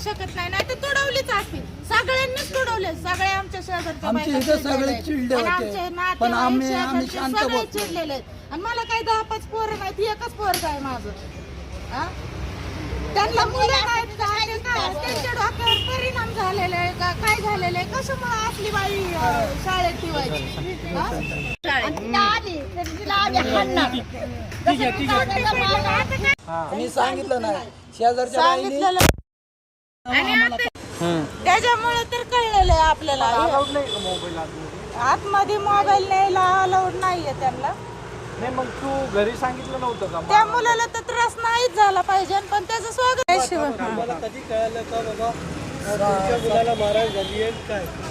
शकत नाही नाही तर तुडवलीच असती सगळ्यांनीच तुडवले. सगळे आमच्या शेजारच्या आमच्या बायका इथं सगळे चिडलेले. चिडले आणि होते. आमचे पण नातेवाईक, आम्ही- आम्ही शेजारचे शांत सगळे बसलो. चिडलेले आहेत. आणि मला काही दहा पाच पोरं नाहीत. एकच पोरग आहे माझं. हा? त्यांना मुलं नाहीत का? ते काय त्यांच्या डोक्यावर परिणाम झालेले आहे का? काय झालेले आहे कशामुळे आपली बाई अं, शाळेत ठेवायची? हा? मी सांगितलं नाही शेजारच्या बाईनी सांगितलेलं. आणि आता त्याच्यामुळे तर कळलेलं आहे आपल्याला. आतमध्ये मोबाईल न्यायला अलाउड नाहीये त्यांना. नाही मग तू घरी सांगितलं नव्हतं का? त्या मुलाला तर त्रास नाहीच झाला पाहिजे पण त्याचं स्वागत आहे शिवाय.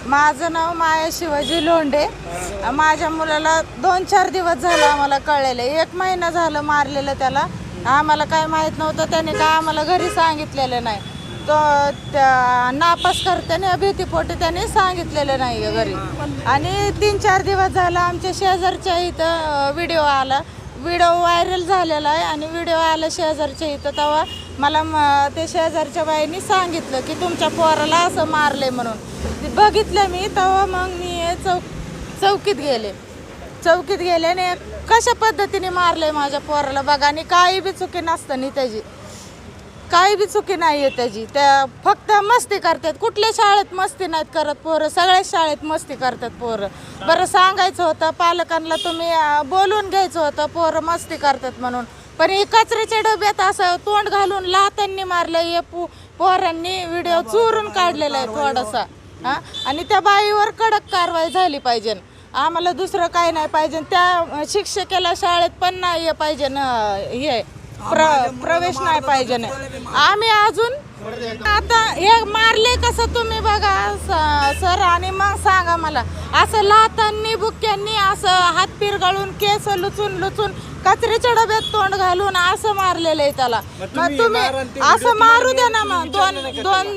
माझं नाव माया शिवाजी लोंढे. माझ्या मुलाला दोन चार दिवस झालं आम्हाला कळलेलं एक महिना झालं मारलेलं त्याला. आम्हाला काय माहीत नव्हतं. त्याने काय आम्हाला घरी सांगितलेलं नाही. तो त्या नापास करताना भीतीपोटी त्याने सांगितलेलं नाही घरी. आणि तीन चार दिवस झालं आमच्या शेजारच्या इथं व्हिडिओ आला. व्हिडिओ व्हायरल झालेला आहे आणि व्हिडिओ आला शेजारच्या इथं. तेव्हा मला म- ते शेजारच्या बाईंनी सांगितलं की तुमच्या पोराला असं मारले म्हणून. बघितलं मी तेव्हा मग मी हे चौक चौकीत गेले. चौकीत गेले आणि कशा पद्धतीने मारले माझ्या पोराला? बघा आणि काही बी चुकी नसताना त्याची. काही बी चुकी नाही आहे त्याची. त्या फक्त मस्ती करतात. कुठल्या शाळेत मस्ती नाहीत करत पोरं? सगळ्याच शाळेत मस्ती करतात पोरं. बरं सांगायचं होतं पालकांना तुम्ही अं, बोलून घ्यायचं होतं पोरं मस्ती करतात म्हणून. पण हे कचऱ्याच्या डब्यात असं तोंड घालून लातांनी मारलं हे पो पोरांनी व्हिडिओ चोरून काढलेला आहे थोडासा. हा? आणि त्या बाईवर कडक कारवाई झाली पाहिजे. आम्हाला दुसरं काही नाही पाहिजे. त्या शिक्षकेला शाळेत पण नाही पाहिजे हे. प्र प्रवेश नाही पाहिजे नाही. आम्ही अजून आता हे मारले कसं तुम्ही बघा सर आणि मग सांगा मला. असं लातांनी बुक्यांनी असं हात पिरगळून केस लुचून लुचून कचऱ्याच्या डब्यात तोंड घालून असं मारलेलं आहे त्याला. मग तुम्ही असं मारू द्या ना मग. दोन दोन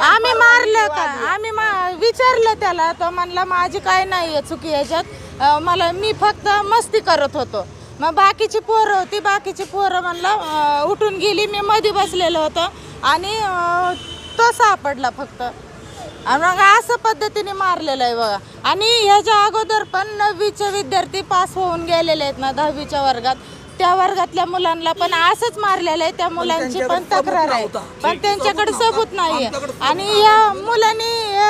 आम्ही मारलं का? आम्ही मा- विचारलं त्याला. तो म्हणला माझी काय नाही चुकी याच्यात. मला मी फक्त मस्ती करत होतो. मग बाकीची पोरं होती बाकीची पोरं म्हणला उठून गेली मी मध्ये बसलेलो होतो आणि तो सापडला फक्त. मग असं पद्धतीने मारलेलं आहे बघा. आणि ह्याच्या अगोदर पण नववीचे विद्यार्थी पास होऊन गेलेले आहेत ना दहावीच्या वर्गात. त्या वर्गातल्या मुलांना पण असंच मारलेलं आहे त्या मुलांची पण तक्रार आहे. पण त्यांच्याकडे सबूत नाहीये. आणि या मुलांनी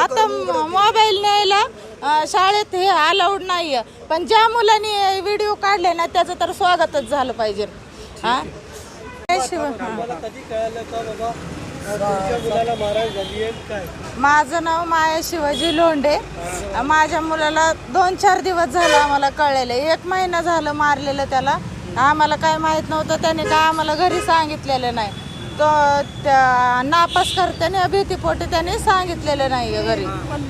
आता मोबाईल न्यायला शाळेत हे अलाउड नाहीये. पण ज्या मुलांनी व्हिडिओ काढले ना त्याचं तर स्वागतच झालं पाहिजे. हा? हा. आहे माझं नाव माया शिवाजी लोंढे. माझ्या मुलाला दोन चार दिवस झालं आम्हाला कळलेलं एक महिना झालं मारलेलं त्याला. आम्हाला काय माहीत नव्हतं. त्याने काय आम्हाला घरी सांगितलेलं नाही. तो त्या नापास करताना भीतीपोटी त्यांनी सांगितलेलं नाही घरी.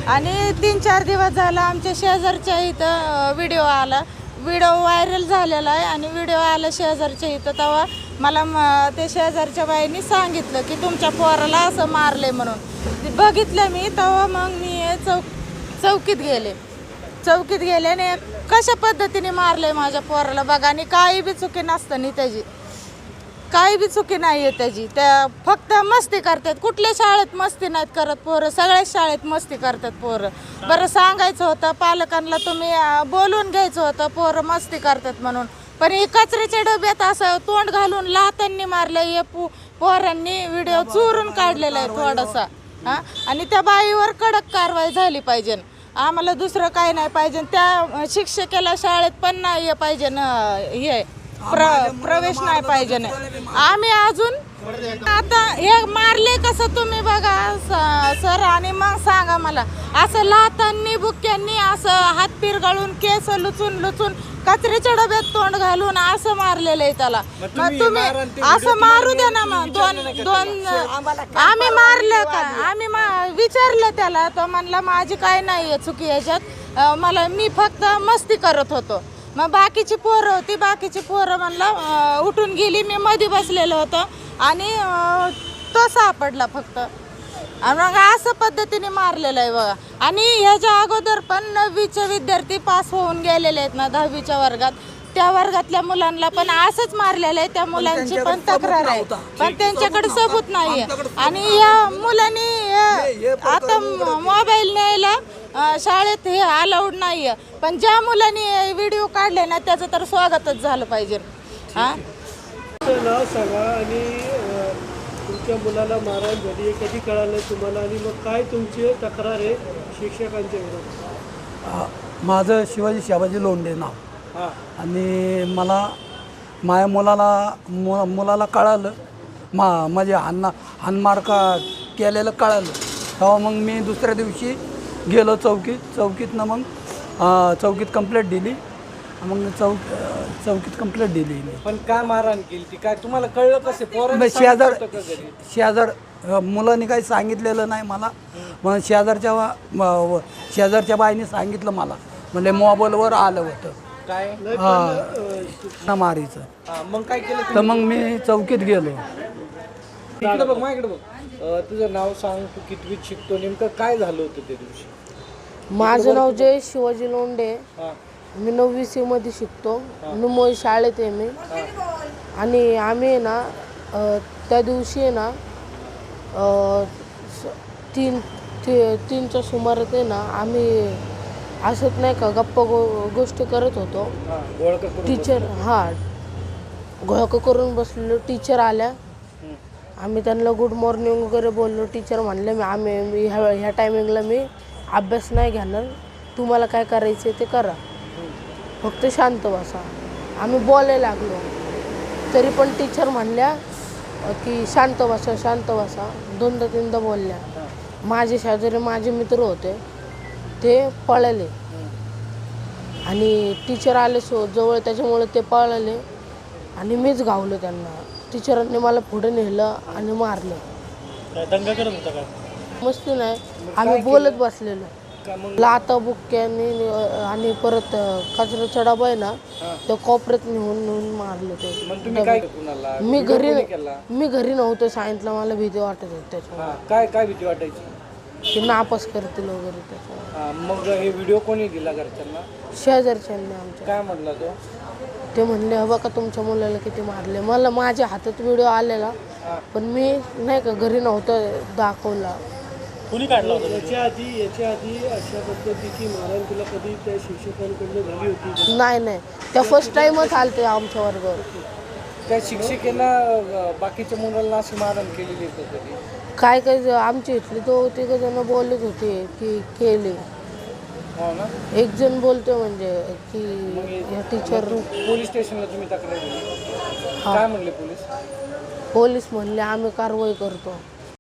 आणि तीन चार दिवस झाला आमच्या शेजारच्या इथं व्हिडिओ आला. व्हिडिओ व्हायरल झालेला आहे आणि व्हिडिओ आला शेजारच्या इथं. तेव्हा मला म- ते शेजारच्या बाईंनी सांगितलं की तुमच्या पोराला असं मारले म्हणून. बघितलं मी तेव्हा मग मी हे चौक चौकीत गेले. चौकीत गेले आणि कशा पद्धतीने मारले माझ्या पोराला बघा. आणि काही बी चुकी नसताना त्याची. काही बी चुकी नाही आहे त्याची. त्या फक्त मस्ती करतात. कुठल्या शाळेत मस्ती नाहीत करत पोरं. सगळ्याच शाळेत मस्ती करतात पोरं. बरं सांगायचं होतं पालकांना तुम्ही अं, बोलून घ्यायचं होतं पोरं मस्ती करतात म्हणून. पण हे कचऱ्याच्या डब्यात असं तोंड घालून लातांनी मारलं हे पो पोरांनी व्हिडिओ चोरून काढलेला आहे थोडासा. हा? आणि त्या बाईवर कडक कारवाई झाली पाहिजे. आम्हाला दुसरं काही नाही पाहिजे. त्या शिक्षकेला शाळेत पण नाही हे पाहिजे हे. प्र प्रवेश नाही पाहिजे नाही. आम्ही अजून आता हे मारले कसं तुम्ही बघा सर आणि मग सांगा मला. असं लातांनी बुक्यांनी असं हात पिरगळून केस लुचून लुचून कचऱ्याच्या डब्यात तोंड घालून असं मारलेलं आहे त्याला. मग तुम्ही असं मारू द्या ना मग. दोन दोन आम्ही मारलं का? आम्ही मा- विचारलं त्याला. तो म्हणला माझी काय नाही आहे चुकी याच्यात. मला मी फक्त मस्ती करत होतो. मग बाकीची पोरं होती बाकीची पोरं म्हणला उठून गेली मी मध्ये बसलेलो होतो आणि तो सापडला फक्त. मग असं पद्धतीने मारलेलं आहे बघा. आणि ह्याच्या अगोदर पण नववीचे विद्यार्थी पास होऊन गेलेले आहेत ना दहावीच्या वर्गात. त्या वर्गातल्या मुलांना पण असंच मारलेलं आहे त्या मुलांची पण तक्रार आहे. पण त्यांच्याकडे सबूत नाहीये आणि या मुलांनी आता मोबाईल न्यायला शाळेत हे अलाउड नाहीये. पण ज्या मुलांनी व्हिडिओ काढले ना त्याचं तर स्वागतच झालं पाहिजे. हा? नाव सांगा आणि तुमच्या मुलाला मारहाण झाली आहे कधी कळालं तुम्हाला? आणि मग काय तुमची तक्रार आहे शिक्षकांच्या विरोधात? हा, माझं शिवाजी शिवाजी लोंढे नाव. हां. आणि मला माझ्या मुलाला मु मुलाला कळालं. मा म्हणजे हाणना हानमार का केलेलं कळालं. तेव्हा मग मी दुसऱ्या दिवशी गेलो चौकीत चौकीतनं मग चौकीत कंप्लेंट दिली. मग चौक चौकीत कंप्लेंट दिली मी. पण काय मारहाण केली ती? काय तुम्हाला कळलं कसे? मग शेजार? शेजार अं, मुलांनी काही सांगितलेलं नाही मला. मग शेजारच्या वा- म- व- शेजारच्या बाईने सांगितलं मला. म्हणजे मोबाईलवर आलं होतं. काय? हां मारीचं. हा, मग काय केलं तर मग मी चौकीत गेलो. इकडे बघ माझ्याकडे बघ. तुझं नाव सांग तू कितवीत शिकतो नेमकं काय झालं होतं त्या दिवशी? माझं नाव जय शिवाजी लोंढे. हा. मी नववी सी मध्ये शिकतो. निमोई शाळेत आहे मी. आणि आम्ही आहे ना अ, त्या दिवशी आहे ना अ, स- तीन ती तीनच्या सुमारात आहे ना आम्ही असत नाही का गप्पा गो गोष्टी करत होतो. हा गोळका करून टीचर हां. घोळकं करून बसलेलो. टीचर आल्या. आम्ही त्यांना गुड मॉर्निंग वगैरे बोललो. टीचर म्हणले मी आम्ही मी ह्या ह्या टायमिंगला मी अभ्यास नाही घेणार. तुम्हाला काय करायचं ते करा. फक्त शांत बसा. आम्ही बोलायला लागलो. तरी पण टीचर म्हणल्या की शांत बसा शांत बसा. दोनदा तीनदा बोलल्या. माझे शेजारी माझे मित्र होते. ते पळाले. आणि टीचर आले सो जवळ त्याच्यामुळे ते पळाले. आणि मीच गावलो त्यांना. टीचरांनी मला पुढे नेलं आणि मारलं. दंगा करत होता का मस्ती नाही आम्ही बोलत बसलेलो. लाता बुक्क्यानी आणि परत कचऱ्याचा डबा आहे ना तो कोपऱ्यात नेऊन नेऊन मारलं ते. मग तुम्ही काय कुणाला मी घरी केला? मी घरी नव्हतो सांगितलं मला भीती वाटत होती त्याच्यामुळे. हा काय काय भीती वाटायची? नापास करतील वगैरे त्याच्यामुळे. हा मग हे व्हिडिओ कोणी दिला घरच्यांना? शेजारच्यांनी आमच्या. काय म्हटलं तो? ते म्हणले हवा का तुमच्या मुलाला किती मारले. मला माझ्या हातात व्हिडिओ आलेला पण मी नाही का घरी नव्हतं दाखवला. कुणी काढला होता? याच्या आधी याच्या आधी अशा पद्धतीची मारहाण तुला कधी त्या शिक्षकांकडनं झाली होती? का? नाही नाही. त्या फर्स्ट टाइमच आलते आमच्या वर्गावर त्या शिक्षिकेनं अं, बाकीच्या मुलांना अशी मारहाण केलेली कधी? काय काय आमच्या इथले तो तिघ जण बोलत होते की केले. एक जण बोलतोय म्हणजे की या टीचर पोलीस स्टेशनला तुम्ही तक्रार दिली. काय म्हणले पोलीस? पोलीस म्हणले आम्ही कारवाई करतो.